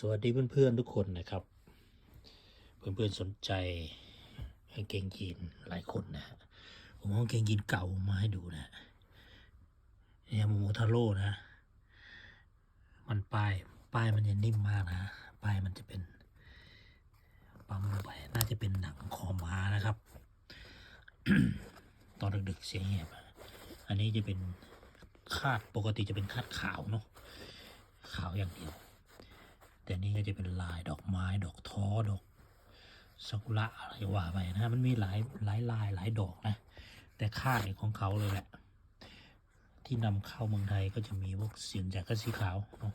สวัสดีเพื่อนๆทุกคนนะครับ เพื่อนๆสนใจกางเกงยีนหลายคนนะฮะผมเอากางเกงยีนเก่ามาให้ดูนะเนี่ยโมโมทาโร่นะ มันป้ายป้ายมันจะนิ่มมากนะป้ายมันจะเป็นปั๊มลงไปน่าจะเป็นหนังคอม้านะครับ ตอนดึกๆเสียงแหบอันนี้จะเป็นคาดปกติจะเป็นคาดขาวเนาะขาวอย่างเดียว แต่นี่ก็จะเป็นลายดอกไม้ดอกท้อดอกซากุระอะไรว่าไปนะมันมีหลายหลายลายหลายดอกนะ แต่ค่ายของเขาเลยแหละ ที่นำเข้าเมืองไทยก็จะมีพวกเสียนจากกระสีขาวเนาะ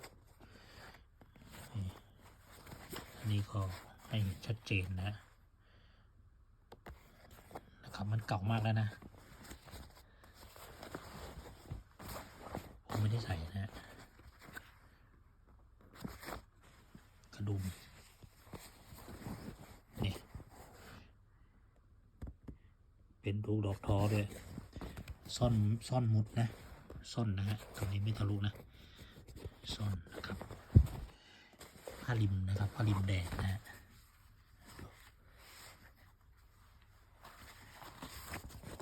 นี่อันนี้ก็ให้เห็นชัดเจนนะนะครับมันเก่ามากแล้วนะ ผมไม่ได้ใส่นะ กระดุมนี่เป็นรูดอกท้อด้วยซ่อนซ่อนมุดนะซ่อนนะฮะตรงนี้ไม่ทะลุนะซ่อนนะครับผ้าริมนะครับผ้าริมแดงนะฮะ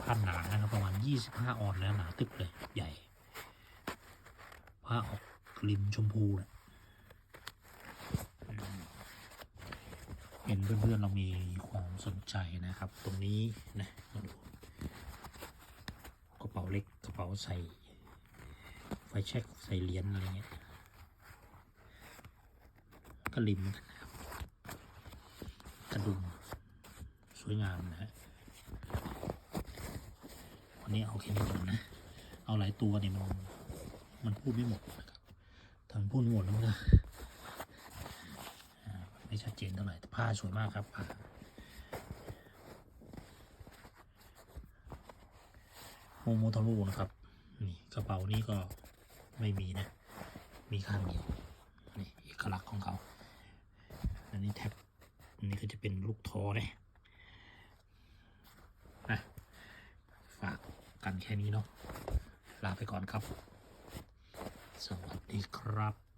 ผ้าหนานะครับประมาณ 25 ออนแล้วหนาตึกเลยใหญ่ผ้าออกริมชมพูแหละ เห็นเพื่อนๆเรามีความสนใจนะครับ ตรงนี้นะมาดูกระเป๋าเล็กกระเป๋าใส่ไฟแช็กใส่เหรียญอะไรเงี้ยก็ริมนะครับกระดุมสวยงามนะฮะวันนี้เอาแค่นี้ก่อนนะ เอาหลายตัวเนี่ยมันมันพูดไม่หมดนะครับทางพูดไม่หมดแล้วมันก็ ไม่ชัดเจนเท่าไหร่แต่ ผ้าสวยมากครับผ้าโมโมทาร่นะครับนี่กระเป๋านี้ก็ไม่มีนะ มีข้างเดียวนี่เอกลักษณ์ของเขา อันนี้แท็บอันนี้ก็จะเป็นลูกทอเลยนะฝากกันแค่นี้เนาะลาไปก่อนครับ สวัสดีครับ